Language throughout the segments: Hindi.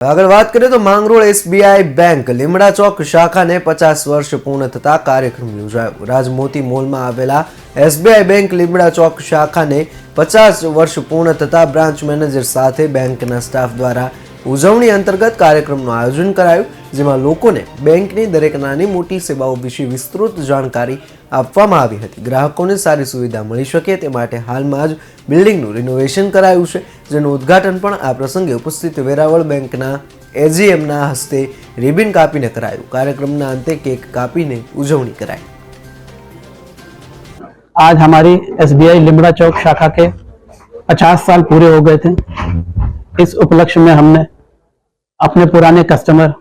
આગળ વાત કરીએ તો માંગરોળ એસબીઆઈ બેંક લીમડા ચોક શાખાને પચાસ વર્ષ પૂર્ણ થતા કાર્યક્રમ યોજાયો. રાજમોતી મોલમાં આવેલા એસબીઆઈ બેંક લીમડા ચોક શાખાને પચાસ વર્ષ પૂર્ણ થતા બ્રાન્ચ મેનેજર સાથે બેંકના સ્ટાફ દ્વારા ઉજવણી અંતર્ગત કાર્યક્રમનું આયોજન કરાયું જેમાં લોકોને બેંકની દરેક નાની મોટી સેવાઓ વિશે વિસ્તૃત જાણકારી આપવામાં આવી હતી ગ્રાહકોને સારી સુવિધા મળી શકે તે માટે હાલમાં જ બિલ્ડિંગનું રિનોવેશન કરાયું છે જેનું ઉદ્ઘાટન પણ આ પ્રસંગે ઉપસ્થિત વેરાવળ બેંકના એજીએમના હસ્તે રિબિન કાપીને કરાયું કાર્યક્રમના અંતે કેક કાપીને ઉજવણી કરાઈ आज हमारी एस लिमड़ा चौक शाखा के 50 साल पूरे हो गए थे इस उपलक्ष्य में हमने अपने पुराने कस्टमर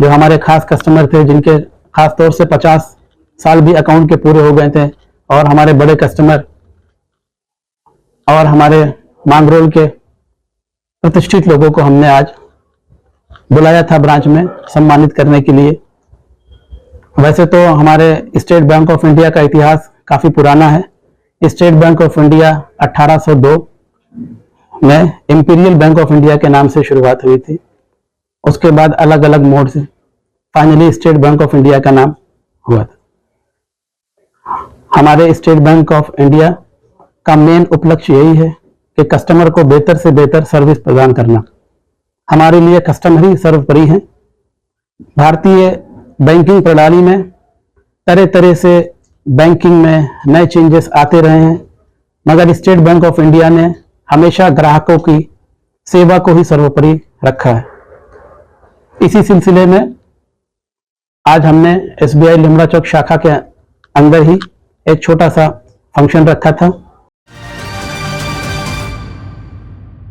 जो हमारे खास कस्टमर थे, जिनके खास तौर से 50 साल भी अकाउंट के पूरे हो गए थे, और हमारे बड़े कस्टमर और हमारे मांगरोल के प्रतिष्ठित लोगों को हमने आज बुलाया था ब्रांच में सम्मानित करने के लिए। वैसे तो हमारे स्टेट बैंक ऑफ़ इंडिया का इतिहास काफ़ी पुराना है। स्टेट बैंक ऑफ़ इंडिया 1802 में इंपीरियल बैंक ऑफ़ इंडिया के नाम से शुरुआत हुई थी। उसके बाद अलग अलग मोड से finally state bank of India का नाम हुआ था। हमारे स्टेट बैंक ऑफ़ इंडिया का मेन उपलक्ष्य यही है कि कस्टमर को बेहतर से बेहतर सर्विस प्रदान करना। हमारे लिए कस्टमर ही सर्वोपरि है। भारतीय बैंकिंग प्रणाली में तरह तरह से बैंकिंग में नए चेंजेस आते रहे हैं। मगर स्टेट बैंक ऑफ़ इंडिया ने हमेशा ग्राहकों की सेवा को ही सर्वोपरि रखा है। इसी सिलसिले में आज हमने S B I Limda Chowk शाखा के अंदर ही एक छोटा सा फ़ंक्शन रखा था।